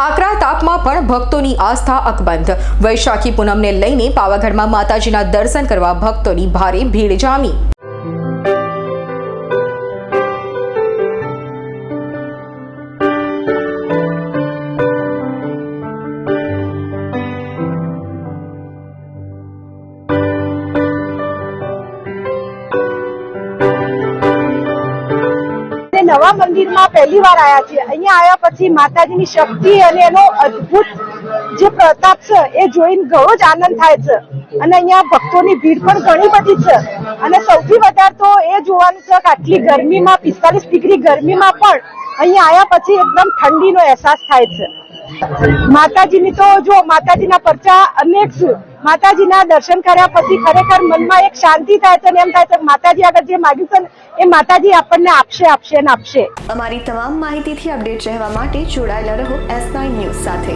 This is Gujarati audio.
આકરા તાપમાં પણ ભક્તોની આસ્થા અકબંધ. વૈશાખી પૂનમને લઈને પાવાગઢમાં માતાજીના દર્શન કરવા ભક્તોની ભારે ભીડ જામી. નવા મંદિરમાં પહેલી વાર આવ્યા છીએ. અહીંયા આવ્યા પછી માતાજીની શક્તિ અને એનો અદભુત જે પ્રતાપ છે, એ જોઈને ઘણો જ આનંદ થાય છે. અને અહીંયા ભક્તોની ભીડ પણ ઘણી બધી છે. અને સૌથી વધારે તો એ જોવાનું છે કે આટલી ગરમીમાં, પિસ્તાલીસ ડિગ્રી ગરમીમાં પણ અહીંયા આવ્યા પછી એકદમ ઠંડીનો અહેસાસ થાય છે. માતાજીની તો જો, માતાજીના પરચા અનેક માતાજીના દર્શન કર્યા પછી ખરેખર મનમાં એક શાંતિ થાય છે અને એમ થાય છે, માતાજી આગળ જે માગ્યું છે એ માતાજી આપણને આપશે આપશે ને આપશે. અમારી તમામ માહિતીથી અપડેટ રહેવા માટે જોડાયેલા રહો એસ ન્યૂઝ સાથે.